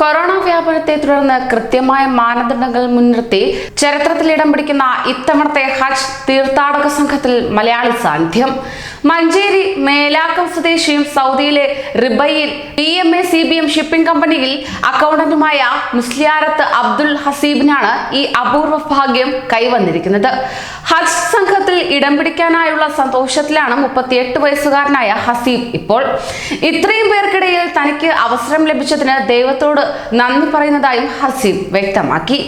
Corona വ്യാപനത്തെ തുടർന്ന് കൃത്യമായ മാനദണ്ഡങ്ങൾ മുൻനിർത്തി ചരിത്രത്തിൽ ഇടം പിടിക്കുന്ന ഇത്തവണത്തെ ഹജ്ജ് തീർത്ഥാടക സംഘത്തിൽ മലയാളി സാന്നിധ്യം. മഞ്ചേരി മേലാക്കം സ്വദേശിയും സൗദിയിലെ റിബയിൽ D M A C B M shipping കമ്പനിയിൽ അക്കൗണ്ടന്റുമായ മുസ്ലിയാരത്ത് അബ്ദുൽ ഹസീബിനാണ് ഈ അപൂർവ ഭാഗ്യം കൈവന്നിരിക്കുന്നത്. ഹജ്ജ് സംഘത്തിൽ ഇടം പിടിക്കാനായുള്ള സന്തോഷത്തിലാണ് മുപ്പത്തിയെട്ട് വയസ്സുകാരനായ ഹസീബ് ഇപ്പോൾ. ഇത്രയും പേർക്കിടയിൽ തനിക്ക് അവസരം ലഭിച്ചതിന് ദൈവത്തോട് നന്ദി പറയുന്നതായും ഹസീബ് വ്യക്തമാക്കി.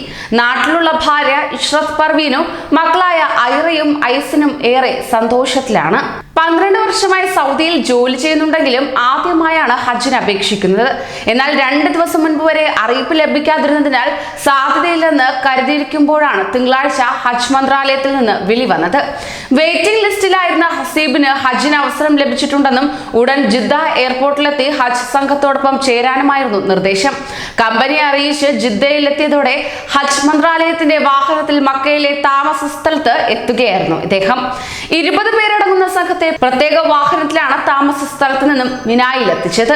നാട്ടിലുള്ള ഭാര്യ ഇഷ്റത് പർവീനും മക്കളായ ഐറയും ഐസിനും ഏറെ സന്തോഷത്തിലാണ്. പന്ത്രണ്ട് വർഷമായി സൗദിയിൽ ജോലി ചെയ്യുന്നുണ്ടെങ്കിലും ആദ്യമായാണ് ഹജ്ജിന് അപേക്ഷിക്കുന്നത്. എന്നാൽ രണ്ട് ദിവസം മുൻപ് വരെ അറിയിപ്പ് ലഭിക്കാതിരുന്നതിനാൽ സാധ്യതയില്ലെന്ന് കരുതിയിരിക്കുമ്പോഴാണ് തിങ്കളാഴ്ച ഹജ്ജ് മന്ത്രാലയത്തിൽ നിന്ന് വിളി വന്നത് വെയിറ്റിംഗ് ലിസ്റ്റിലായിരുന്ന ഹസീബിന് ഹജ്ജിന് അവസരം ലഭിച്ചിട്ടുണ്ടെന്നും ഉടൻ ജിദ്ദ എയർപോർട്ടിലെത്തി ഹജ്ജ് സംഘത്തോടൊപ്പം ചേരാനുമായിരുന്നു നിർദ്ദേശം. കമ്പനി അറിയിച്ച് ജിദ്ദയിലെത്തിയതോടെ ഹജ്ജ് മന്ത്രാലയത്തിന്റെ വാഹനത്തിൽ മക്കയിലെ താമസ സ്ഥലത്ത് എത്തുകയായിരുന്നു ഇദ്ദേഹം. ഇരുപത് പേരടങ്ങുന്ന സംഘത്തെ പ്രത്യേക വാഹനത്തിലാണ് താമസ സ്ഥലത്ത് നിന്നും മിനായിൽ എത്തിച്ചത്.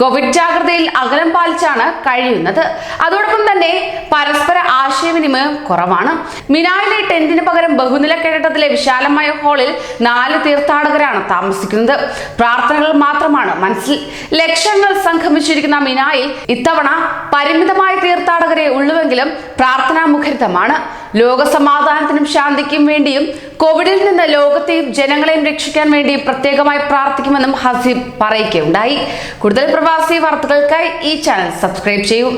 കോവിഡ് ജാഗ്രതയിൽ അകലം പാലിച്ചാണ് കഴിയുന്നത്. അതോടൊപ്പം തന്നെ പരസ്പര ആശയവിനിമയം കുറവാണ്. മിനായിലെ ടെന്റിന് പകരം ബഹുനില കെട്ടിടത്തിലെ വിശാലമായ ഹാളിൽ നാല് തീർത്ഥാടകരാണ് താമസിക്കുന്നത്. പ്രാർത്ഥനകൾ മാത്രമാണ് മനസ്സിൽ. ലക്ഷങ്ങൾ സംഗമിച്ചിരിക്കുന്ന മിനായിൽ ഇത്തവണ പരിമിതമായ തീർത്ഥാടകരെ ഉള്ളുവെങ്കിലും പ്രാർത്ഥനാ മുഖരിതമാണ്. ലോക സമാധാനത്തിനും ശാന്തിക്കും വേണ്ടിയും കോവിഡിൽ നിന്ന് ലോകത്തെയും ജനങ്ങളെയും രക്ഷിക്കാൻ വേണ്ടി പ്രത്യേകമായി പ്രാർത്ഥിക്കുമെന്നും ഹസീബ് പറയുകയുണ്ടായി. കൂടുതൽ പ്രവാസി വാർത്തകൾക്കായി ഈ ചാനൽ സബ്സ്ക്രൈബ് ചെയ്യൂ.